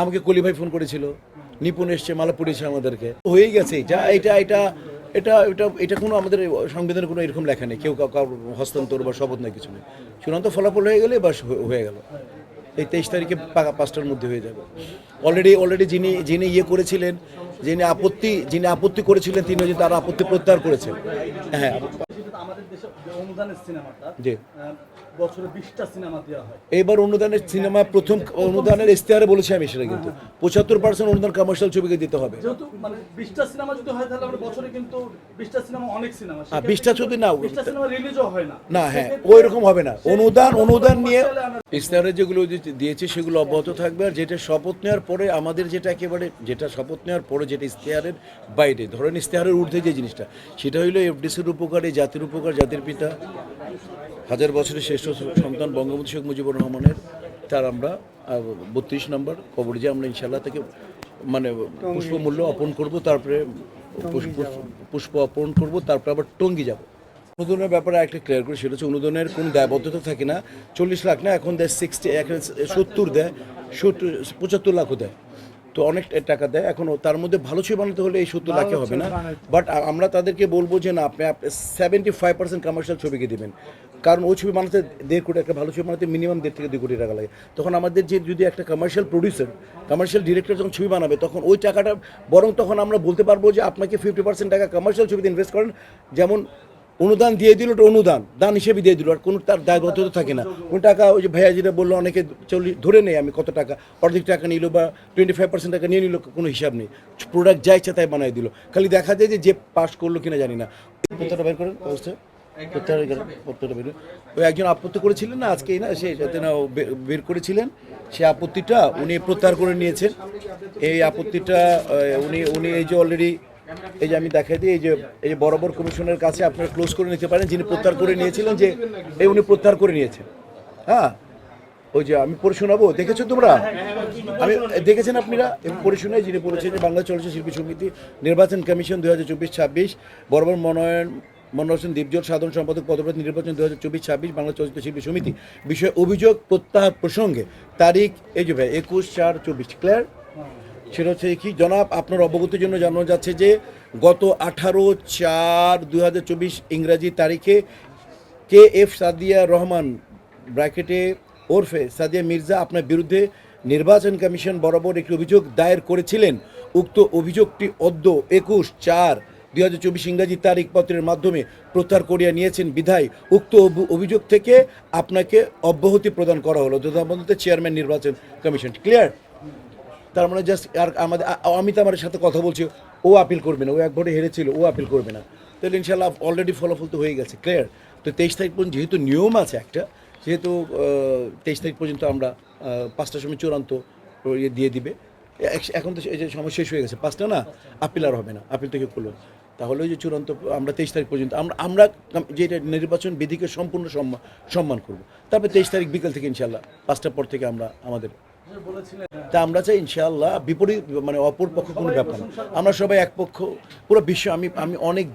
আমাকে কলি ভাই ফোন করেছিল। নিপুণ এসছে, মালা পড়িয়েছে আমাদেরকে। হয়েই গেছে যা এটা এটা এটা এটা এটা কোনো আমাদের সংবিধানে কোনো এরকম লেখা নেই। কেউ হস্তান্তর বা শপথ নেই, কিছু নেই। চূড়ান্ত ফলাফল হয়ে গেলে বাস হয়ে- হয়ে গেল। এই তেইশ তারিখে পাকা পাঁচটার মধ্যে হয়ে যাবে। অলরেডি অলরেডি যিনি যিনি ইয়ে করেছিলেন, যিনি আপত্তি যিনি আপত্তি করেছিলেন, তিনি তার আপত্তি প্রত্যাহার করেছেন। হ্যাঁ সেটা তো আমাদের দেশে যে অনুদানের সিনেমাটা জি। বছরে বিশটা সিনেমা দেওয়া হয়। এইবার অনুদানের সিনেমা প্রথম অনুদানের ইশতেহারে বলেছি আমি সেটা কিন্তু। পঁচাত্তর পার্সেন্ট অনুদান কমার্শিয়াল ছবিকে দিতে হবে। যেহেতু মানে বিশটা সিনেমা যদি হয় তাহলে আমরা বছরে কিন্তু বিশটা সিনেমা অনেক সিনেমা। আর 20টা যদি না বিশটা সিনেমা রিলিজও হয় না। না হ্যাঁ ওই রকম হবে না। অনুদান অনুদান নিয়ে ইশতেহারে যেগুলো দিয়েছে সেগুলো অব্যাহত থাকবে। আর যেটা শপথ নেওয়ার পরে আমাদের যেটা একেবারে যেটা শপথ নেওয়ার পরে যেটা ইস্তেহারের বাইরে ধরেন ইস্তেহারের ঊর্ধ্বে যে জিনিসটা সেটা হইল এফডিসির উপকারে জাতির উপকার জাতির পিতা হাজার বছরের শ্রেষ্ঠ সন্তান বঙ্গবন্ধু শেখ মুজিবুর রহমানের তার আমরা বত্রিশ নম্বর কবর যে আমরা ইনশাল্লাহ থেকে মানে পুষ্পমূল্য অর্পণ করব তারপরে পুষ্প পুষ্প অর্পণ করব তারপরে আবার টঙ্গি যাব। অনুদানের ব্যাপারে একটা ক্লিয়ার করে সেটা হচ্ছে অনুদানের কোনো দায়বদ্ধতা থাকে না। চল্লিশ লাখ না এখন দেয় সিক্সটি এখন সত্তর দেয় সত্তর পঁচাত্তর লাখও দেয়। তো অনেক টাকা দেয়। এখন তার মধ্যে ভালো ছবি বানাতে হলে এই সত্তর লাখে হবে না। বাট আমরা তাদেরকে বলব যে না আপনি সেভেন্টি ফাইভ পার্সেন্ট কমার্শিয়াল ছবিকে দেবেন। কারণ ওই ছবি বানাতে দেড় কোটি একটা ভালো ছবি বানাতে মিনিমাম দেড় থেকে দুই কোটি টাকা লাগে। তখন আমাদের যে যদি একটা কমার্শিয়াল প্রডিউসার কমার্শিয়াল ডিরেক্টর যখন ছবি বানাবে তখন ওই টাকাটা বরং তখন আমরা বলতে পারব যে আপনাকে ফিফটি পার্সেন্ট টাকা কমার্শিয়াল ছবিতে ইনভেস্ট করেন। যেমন অনুদান দিয়ে দিল ওটা অনুদান, দান হিসেবে দিয়ে দিল, আর কোনো তার দায়বদ্ধতা থাকে না। কোন টাকা ওই যে ভাইয়া যেটা বলল, অনেকে চল্লিশ, ধরে নেই আমি কত টাকা, অর্ধেক টাকা নিল বা টোয়েন্টি ফাইভ পার্সেন্ট টাকা নিয়ে নিল, কোনো হিসাব নেই। প্রোডাক্ট যা ইচ্ছা তাই বানাই দিল। খালি দেখা যায় যে যে পাস করল কিনা জানি না। পত্রটা বের করেন অবস্থা ওই একজন আপত্তি করেছিলেন না আজকেই না? সে বের করেছিলেন, সে আপত্তিটা উনি প্রত্যাহার করে নিয়েছেন। এই আপত্তিটা উনি উনি এই যে অলরেডি এই যে আমি দেখাই দিই, এই যে এই যে বরাবর কমিশনের কাছে আপনারা ক্লোজ করে নিতে পারেন, যিনি প্রত্যাহার করে নিয়েছিলেন যে, এই উনি প্রত্যাহার করে নিয়েছেন। হ্যাঁ? ওই যে আমি পড়ে শোনাবো, দেখেছ তোমরা? আমি, দেখেছেন আপনারা? পড়ে শুনে যিনি পড়েছেন যে বাংলা চলচ্চিত্র শিল্পী সমিতি, নির্বাচন কমিশন দু হাজার চব্বিশ ছাব্বিশ, বরাবর মনোনয়ন মনোরঞ্জন দীপজল সাধারণ সম্পাদক পদপ্রার্থী নির্বাচন দু হাজার চব্বিশ ছাব্বিশ, বাংলা চলচ্চিত্র শিল্পী সমিতি। বিষয়ে অভিযোগ প্রত্যাহার প্রসঙ্গে তারিখ, এই যে ভাই, একুশ চার চব্বিশ ক্লিয়ার সেটা হচ্ছে কি, জনাব, আপনার অবগতির জন্য জানানো যাচ্ছে যে গত আঠারো চার চব্বিশ ইংরাজি তারিখে কে এফ সাদিয়া রহমান ব্র্যাকেটে ওরফে সাদিয়া মির্জা আপনার বিরুদ্ধে নির্বাচন কমিশন বরাবর একটি অভিযোগ দায়ের করেছিলেন। উক্ত অভিযোগটি অদ্য একুশ চার দুই হাজার চব্বিশ ইংরাজি তারিখ পত্রের মাধ্যমে প্রত্যাহার করিয়া নিয়েছেন বিধায় উক্ত অভি- অভিযোগ থেকে আপনাকে অব্যাহতি প্রদান করা হলো। যথামধ্যে চেয়ারম্যান নির্বাচন কমিশন। ক্লিয়ার তার মানে জাস্ট আর আমাদের অমিত আমার সাথে কথা বলছে, ও আপিল করবে না, ও এক ভোটে হেরেছিল, ও আপিল করবে না। তাহলে ইনশাল্লাহ অলরেডি ফলাফল তো হয়ে গেছে ক্লিয়ার তো তেইশ তারিখ পর্যন্ত যেহেতু নিয়ম আছে একটা যেহেতু তেইশ তারিখ পর্যন্ত আমরা পাঁচটার সময় চূড়ান্ত ইয়ে দিয়ে দিবে। এখন তো যে সময় শেষ হয়ে গেছে, পাঁচটা না? আপিল আর হবে না আপিল থেকে করল তাহলে যে চূড়ান্ত, আমরা তেইশ তারিখ পর্যন্ত, আমরা আমরা যেটা নির্বাচন বিধিকে সম্পূর্ণ সম্মান সম্মান করব। তারপরে তেইশ তারিখ বিকেল থেকে ইনশাল্লাহ, পাঁচটার পর থেকে আমরা, আমাদের তা আমরা চাই ইনশাআল্লাহ বিপরীত মানে অপর পক্ষ কোনো ব্যাপার না। আমরা সবাই এক পক্ষ, পুরো বিশ্ব, আমি আমি অনেক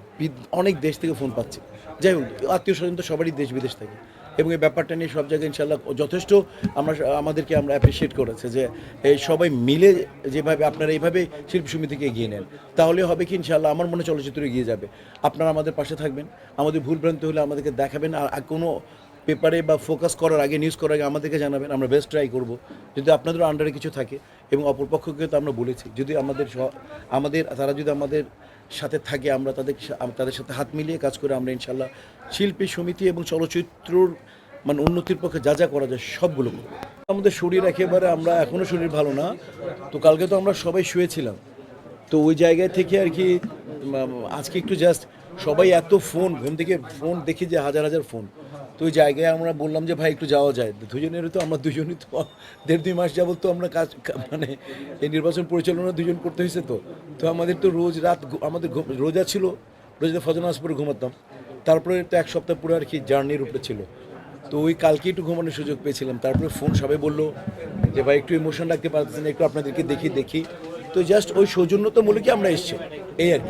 অনেক দেশ থেকে ফোন পাচ্ছি। যাই হোক, আত্মীয় স্বজন তো সবারই দেশ বিদেশ থেকে। এবং এই ব্যাপারটা নিয়ে সব জায়গায় ইনশাআল্লাহ যথেষ্ট আমরা, আমাদেরকে আমরা অ্যাপ্রিসিয়েট করেছে যে, এই সবাই মিলে যেভাবে আপনারা এইভাবে শিল্পী সমিতিকে এগিয়ে নেন, তাহলে হবে কি ইনশাআল্লাহ আমার মনে চলচ্চিত্র এগিয়ে যাবে। আপনারা আমাদের পাশে থাকবেন, আমাদের ভুলভ্রান্তি হলে আমাদেরকে দেখাবেন আর কোনো পেপারে বা ফোকাস করার আগে নিউজ করার আগে আমাদেরকে জানাবেন, আমরা বেস্ট ট্রাই করব। যদি আপনাদের আন্ডারে কিছু থাকে এবং অপরপক্ষকে তো আমরা বলেছি, যদি আমাদের আমাদের, তারা যদি আমাদের সাথে থাকে, আমরা তাদের তাদের সাথে হাত মিলিয়ে কাজ করে আমরা ইনশাল্লাহ শিল্পী সমিতি এবং চলচ্চিত্রর মানে উন্নতির পক্ষে যা যা করা যায় সবগুলো আমাদের শরীর একেবারে আমরা এখনও শরীর ভালো না, তো কালকে তো আমরা সবাই শুয়েছিলাম। তো ওই জায়গায় থেকে আর কি আজকে একটু জাস্ট সবাই এত ফোন ঘুম থেকে ফোন দেখি যে হাজার হাজার ফোন তো ওই জায়গায় আমরা বললাম যে, ভাই, একটু যাওয়া যায়। দুজনের তো, আমরা দুজনই তো দেড় দুই মাস যাবত তো আমরা কাজ মানে এই নির্বাচন পরিচালনা দুজন করতে হয়েছে তো। তো আমাদের তো রোজ রাত আমাদের রোজা ছিল, রোজা ফজর পরে ঘুমাতাম। তারপরে তো এক সপ্তাহ পুরো আর কি জার্নির উপরে ছিল। তো ওই কালকে একটু ঘুমানোর সুযোগ পেয়েছিলাম। তারপরে ফোন সবাই বলল যে, ভাই, একটু ইমোশন রাখতে পারতেছেন একটু আপনাদেরকে দেখি দেখি। তো জাস্ট ওই সৌজন্যতামূলকই আমরা এসছি। এই আর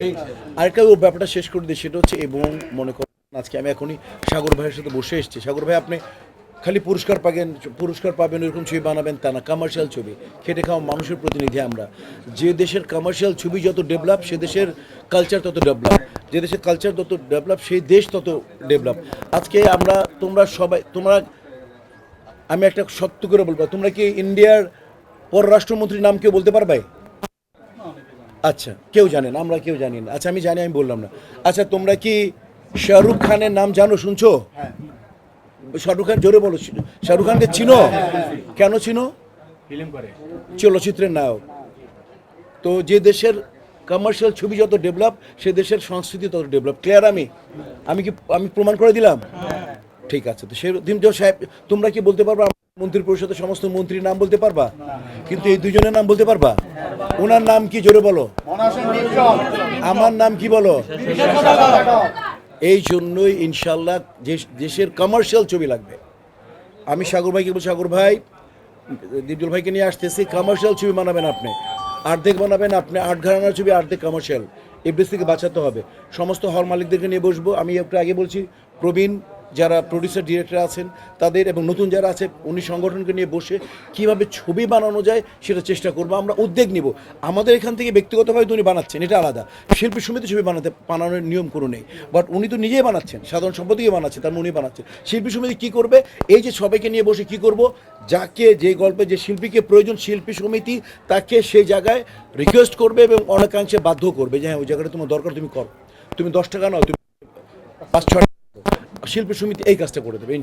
কি। আরেকটা ও ব্যাপারটা শেষ করে দিই, সেটা হচ্ছে, এবং মনে করেন আজকে আমি এখনই সাগর ভাইয়ের সাথে বসে এসেছি। সাগর ভাই, আপনি খালি পুরস্কার পাবেন পুরস্কার পাবেন এরকম ছবি বানাবেন তা না কমার্শিয়াল ছবি। খেটে খাওয়া মানুষের প্রতিনিধি আমরা। যে দেশের কমার্শিয়াল ছবি যত ডেভেলপ সে দেশের কালচার তত ডেভেলপ যে দেশের কালচার তত ডেভেলপ সেই দেশ তত ডেভেলপ আজকে আমরা, তোমরা সবাই, তোমরা, আমি একটা সত্য করে বলব, তোমরা কি ইন্ডিয়ার পররাষ্ট্রমন্ত্রীর নাম কেউ বলতে পারবে? আচ্ছা কেউ জানেন আমরা কেউ জানি না। আচ্ছা আমি জানি, আমি বললাম না। আচ্ছা তোমরা কি শাহরুখ খানের নাম জানো শুনছো? শাহরুখ খান জোরে বলো শাহরুখ খানকে চিনো? কেন চিনো? চলচ্চিত্রের নায়ক। তো যে দেশের কমার্শিয়াল ছবি যত ডেভেলপ সে দেশের সংস্কৃতি তত ডেভেলপ ক্লিয়ার আমি? আমি কি আমি প্রমাণ করে দিলাম? ঠিক আছে তো সেদিন তো সাহেব তোমরা কি বলতে পারবা? মন্ত্রী পরিষদের সমস্ত মন্ত্রীর নাম বলতে পারবা? কিন্তু এই দুজনের নাম বলতে পারবা? ওনার নাম কি জোরে বলো? আমার নাম কি বলো? এই জন্যই ইনশাল্লাহ দেশের কমার্শিয়াল ছবি লাগবে। আমি সাগর ভাইকে বলছি, সাগর ভাই, দীপজল ভাইকে নিয়ে আসতেছি কমার্শিয়াল ছবি বানাবেন আপনি। আর্ধেক বানাবেন আপনি, আট ঘরানার ছবি আর্ধেক কমার্শিয়াল এফডিস থেকে বাঁচাতে হবে। সমস্ত হল মালিকদেরকে নিয়ে বসবো। আমি একটু আগে বলছি, প্রবীণ যারা প্রডিউসার ডিরেক্টর আছেন, তাদের এবং নতুন যারা আছে, উনি সংগঠনকে নিয়ে বসে কীভাবে ছবি বানানো যায় সেটা চেষ্টা করব, আমরা উদ্যোগ নিব। আমাদের এখান থেকে ব্যক্তিগতভাবে উনি বানাচ্ছেন, এটা আলাদা। শিল্পী সমিতি ছবি বানাতে, বানানোর নিয়ম কোনো নেই। বাট উনি তো নিজেই বানাচ্ছেন, সাধারণ সম্পাদকই বানাচ্ছেন তার মানে উনি বানাচ্ছেন। শিল্পী সমিতি কী করবে? এই যে সবাইকে নিয়ে বসে কি করব? যাকে যে গল্পে, যে শিল্পীকে প্রয়োজন, শিল্পী সমিতি তাকে সেই জায়গায় রিকোয়েস্ট করবে এবং অনেকাংশে বাধ্য করবে। যে হ্যাঁ ওই জায়গাটা তোমার দরকার, তুমি করো। তুমি দশ টাকা নাও, তুমি পাঁচ, ছয়। শিল্পী সমিতি এই কাজটা করে দেবে